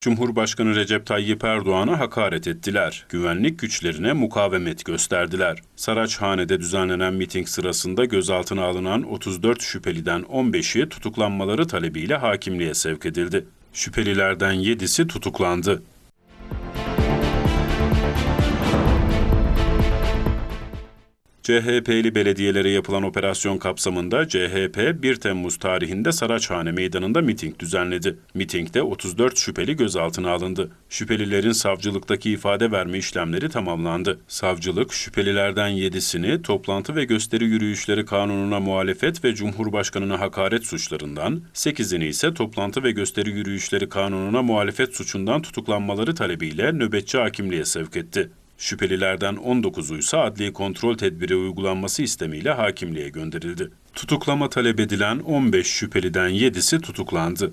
Cumhurbaşkanı Recep Tayyip Erdoğan'a hakaret ettiler. Güvenlik güçlerine mukavemet gösterdiler. Saraçhane'de düzenlenen miting sırasında gözaltına alınan 34 şüpheliden 15'i tutuklanmaları talebiyle hakimliğe sevk edildi. Şüphelilerden 7'si tutuklandı. CHP'li belediyelere yapılan operasyon kapsamında CHP 1 Temmuz tarihinde Saraçhane Meydanı'nda miting düzenledi. Mitingde 34 şüpheli gözaltına alındı. Şüphelilerin savcılıktaki ifade verme işlemleri tamamlandı. Savcılık şüphelilerden 7'sini toplantı ve gösteri yürüyüşleri kanununa muhalefet ve Cumhurbaşkanına hakaret suçlarından, 8'ini ise toplantı ve gösteri yürüyüşleri kanununa muhalefet suçundan tutuklanmaları talebiyle nöbetçi hakimliğe sevk etti. Şüphelilerden 19'u ise adli kontrol tedbiri uygulanması istemiyle hakimliğe gönderildi. Tutuklama talep edilen 15 şüpheliden 7'si tutuklandı.